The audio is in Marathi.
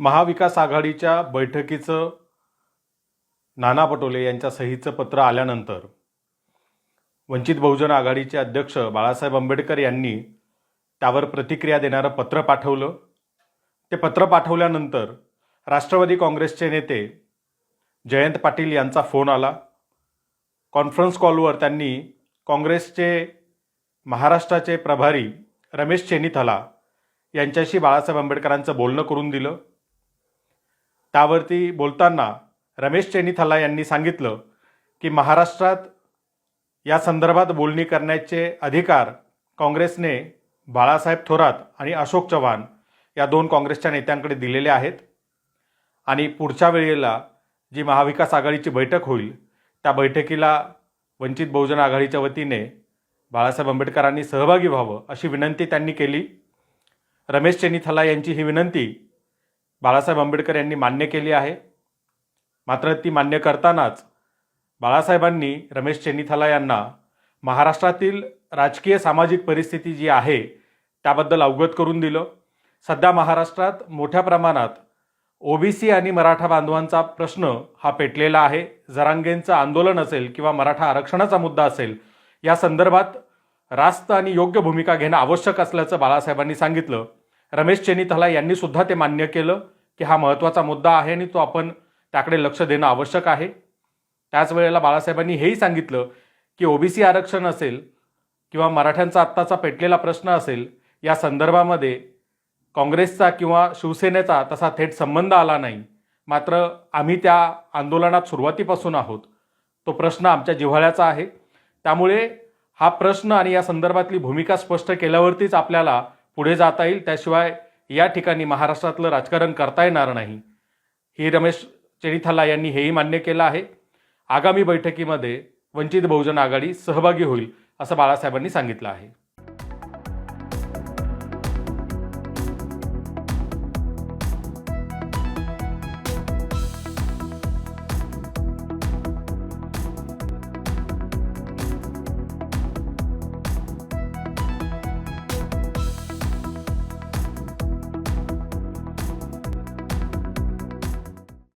महाविकास आघाडीच्या बैठकीचं नाना पटोले यांच्या सहीचं पत्र आल्यानंतर वंचित बहुजन आघाडीचे अध्यक्ष बाळासाहेब आंबेडकर यांनी त्यावर प्रतिक्रिया देणारं पत्र पाठवलं. ते पत्र पाठवल्यानंतर राष्ट्रवादी काँग्रेसचे नेते जयंत पाटील यांचा फोन आला. कॉन्फरन्स कॉलवर त्यांनी काँग्रेसचे महाराष्ट्राचे प्रभारी रमेश चेनिथला यांच्याशी बाळासाहेब आंबेडकरांचं बोलणं करून दिलं. त्यावरती बोलताना रमेश चेनिथला यांनी सांगितलं की महाराष्ट्रात या संदर्भात बोलणी करण्याचे अधिकार काँग्रेसने बाळासाहेब थोरात आणि अशोक चव्हाण या दोन काँग्रेसच्या नेत्यांकडे दिलेले आहेत. आणि पुढच्या वेळेला जी महाविकास आघाडीची बैठक होईल त्या बैठकीला वंचित बहुजन आघाडीच्या वतीने बाळासाहेब आंबेडकरांनी सहभागी व्हावं अशी विनंती त्यांनी केली. रमेश चेनिथला यांची ही विनंती बाळासाहेब आंबेडकर यांनी मान्य केली आहे. मात्र ती मान्य करतानाच बाळासाहेबांनी रमेश चेन्नीथाला यांना महाराष्ट्रातील राजकीय सामाजिक परिस्थिती जी आहे त्याबद्दल अवगत करून दिलं. सध्या महाराष्ट्रात मोठ्या प्रमाणात ओबीसी आणि मराठा बांधवांचा प्रश्न हा पेटलेला आहे. जरांगेंचं आंदोलन असेल किंवा मराठा आरक्षणाचा मुद्दा असेल या संदर्भात रास्त आणि योग्य भूमिका घेणं आवश्यक असल्याचं बाळासाहेबांनी सांगितलं. रमेश चेनिथला यांनी सुद्धा ते मान्य केलं की हा महत्त्वाचा मुद्दा आहे आणि तो आपण त्याकडे लक्ष देणं आवश्यक आहे. त्याच वेळेला बाळासाहेबांनी हेही सांगितलं की ओबीसी आरक्षण असेल किंवा मराठ्यांचा आत्ताचा पेटलेला प्रश्न असेल या संदर्भामध्ये काँग्रेसचा किंवा शिवसेनेचा तसा थेट संबंध आला नाही. मात्र आम्ही त्या आंदोलनात सुरुवातीपासून आहोत. तो प्रश्न आमच्या जिव्हाळ्याचा आहे. त्यामुळे हा प्रश्न आणि या संदर्भातली भूमिका स्पष्ट केल्यावरतीच आपल्याला पुढे जाता येईल. त्याशिवाय या ठिकाणी महाराष्ट्रातलं राजकारण करता येणार नाही. ही रमेश चेनिथाला यांनी हेही मान्य केलं आहे. आगामी बैठकीमध्ये वंचित बहुजन आघाडी सहभागी होईल असं बाळासाहेबांनी सांगितलं आहे.